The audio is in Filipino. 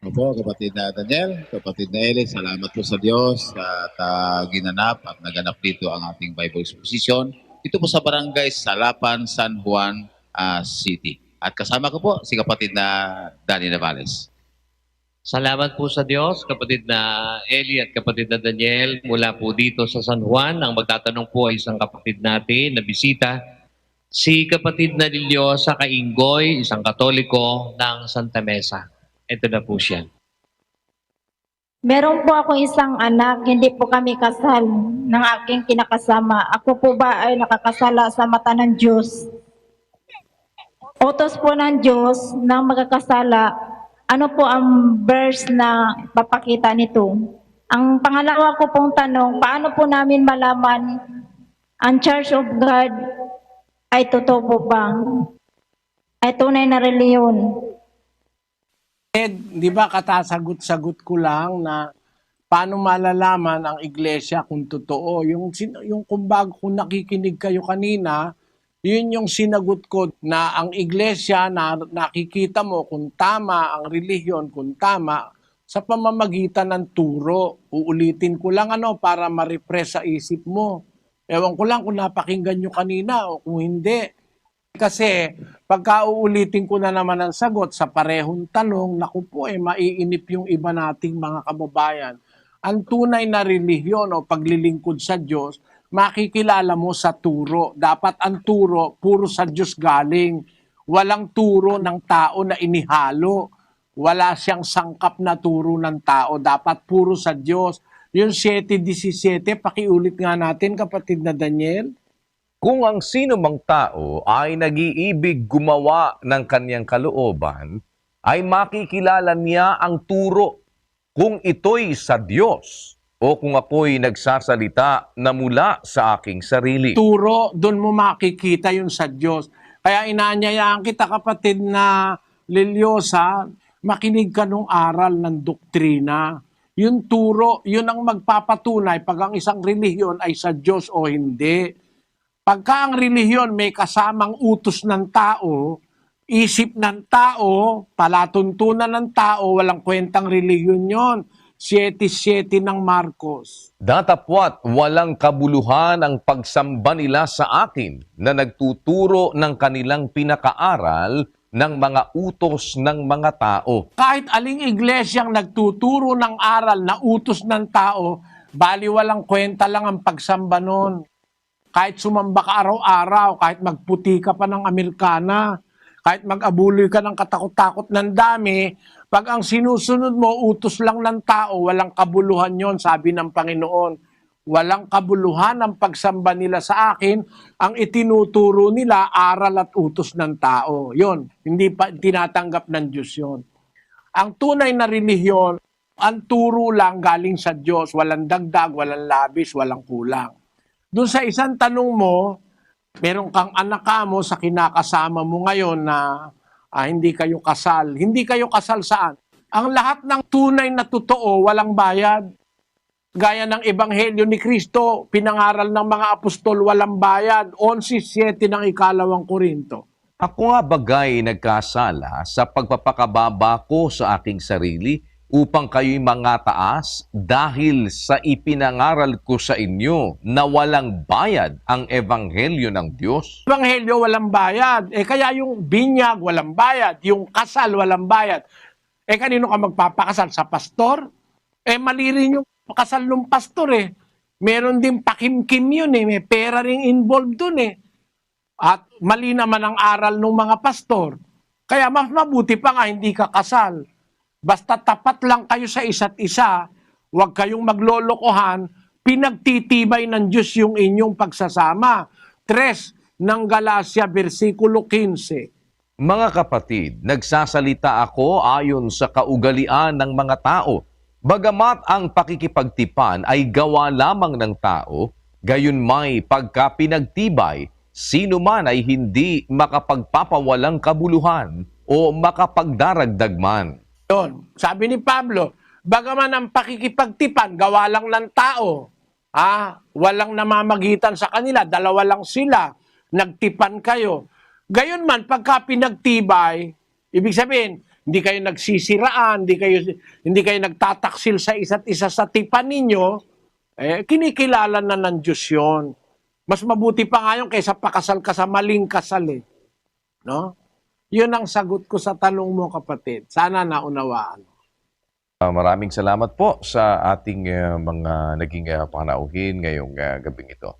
Opo, kapatid na Daniel, kapatid na Eli, salamat po sa Diyos at ah, ginanap at naganap dito ang ating Bible exposition. Ito po sa barangay Salapan, San Juan ah, City. At kasama ko po si kapatid na Danny Navales. Salamat po sa Diyos, kapatid na Eli at kapatid na Daniel mula po dito sa San Juan. Ang magtatanong po ay isang kapatid natin na bisita, si kapatid na Liliosa Kainggoy, isang katoliko ng Santa Mesa. Ito na po siya. Meron po ako isang anak, hindi po kami kasal ng aking kinakasama. Ako po ba ay nakakasala sa mata ng Diyos? Utos po ng Diyos ng magkakasala. Ano po ang verse na papakita nito? Ang pangalawa ko pong tanong, paano po namin malaman ang Church of God ay totoo po ba? Ay tunay na reliyon? Ed, di ba katasagot-sagot ko lang na paano malalaman ang iglesia kung totoo? Yung, yung kung bago kung nakikinig kayo kanina, yun yung sinagot ko na ang iglesia na nakikita mo kung tama ang relihiyon, kung tama, sa pamamagitan ng turo. Uulitin ko lang ano para ma-refresh sa isip mo. Ewan ko lang kung napakinggan nyo kanina o kung hindi. Kasi pagka uulitin ko na naman ang sagot sa parehong tanong, naku po eh, maiinip yung iba nating mga kababayan. Ang tunay na relihiyon o paglilingkod sa Diyos, makikilala mo sa turo. Dapat ang turo, puro sa Diyos galing. Walang turo ng tao na inihalo. Wala siyang sangkap na turo ng tao. Dapat puro sa Diyos. Yung 7.17, pakiulit nga natin kapatid na Daniel. Kung ang sino mang tao ay nag-iibig gumawa ng kanyang kalooban, ay makikilala niya ang turo kung ito'y sa Diyos o kung ako'y nagsasalita na mula sa aking sarili. turo, doon mo makikita yun sa Diyos. Kaya inaanyayaan kita kapatid na Liliosa, makinig ka nung aral ng doktrina. Yung turo, yun ang magpapatunay pag ang isang relihiyon ay sa Diyos o hindi. Pagka ang relihiyon may kasamang utos ng tao, isip ng tao, palatuntunan ng tao, walang kwentang relihiyon yon. 7-7 ng Marcos. Datapwat walang kabuluhan ang pagsamba nila sa akin na nagtuturo ng kanilang pinakaaral ng mga utos ng mga tao. kahit aling iglesyang nagtuturo ng aral na utos ng tao, bali walang kwenta lang ang pagsamba nun. Kahit sumamba ka araw-araw, kahit magputi ka pa ng Amerikana, kahit mag-abuloy ka ng katakot-takot ng dami, pag ang sinusunod mo, utos lang ng tao, walang kabuluhan yon sabi ng Panginoon. Walang kabuluhan ang pagsamba nila sa akin, ang itinuturo nila, aral at utos ng tao. Yon, hindi pa tinatanggap ng Diyos yon. Ang tunay na relihiyon, ang turo lang galing sa Diyos, walang dagdag, walang labis, walang kulang. Doon sa isang tanong mo, meron kang anak ka mo sa kinakasama mo ngayon na ah, hindi kayo kasal. Hindi kayo kasal saan? Ang lahat ng tunay na totoo, walang bayad. Gaya ng Ebanghelyo ni Kristo, pinangaral ng mga apostol, walang bayad. 11.7 ng ikalawang Korinto. Ako nga bagay nagkasala sa pagpapakababa ko sa aking sarili upang kayo'y mga taas dahil sa ipinangaral ko sa inyo na walang bayad ang ebanghelyo ng Diyos. Ebanghelyo walang bayad. Eh kaya yung binyag walang bayad, yung kasal walang bayad. Eh kanino ka magpapakasal? Sa pastor? Eh mali rin yung kasal ng pastor eh. Meron din pakimkim yun eh. May pera rin involved dun eh. At mali naman ang aral ng mga pastor. Kaya mas mabuti pa nga hindi ka kasal. Basta tapat lang kayo sa isa't isa, huwag kayong maglolokohan, pinagtitibay ng Diyos yung inyong pagsasama. Tres ng Galacia, versikulo 15. Mga kapatid, nagsasalita ako ayon sa kaugalian ng mga tao. Bagamat ang pakikipagtipan ay gawa lamang ng tao, gayon may pagka pinagtibay, sino man ay hindi makapagpapawalang kabuluhan o makapagdaragdag man. Yun. Sabi ni Pablo, bagaman ang pakikipagtipan, gawa lang ng tao. Ah, walang namamagitan sa kanila, dalawa lang sila. Nagtipan kayo. Gayon man, pagka pinagtibay, ibig sabihin, hindi kayo nagsisiraan, hindi kayo hindi kayo nagtataksil sa isa't isa sa tipan ninyo, eh kinikilala na ng Diyos 'yon. Mas mabuti pa nga yun kaysa pakasal ka sa maling kasal eh. No? Yun ang sagot ko sa tanong mo kapatid. Sana naunawaan. Ah, maraming salamat po sa ating ah, mga naging uh, panauhin ngayong ah, gabing ito.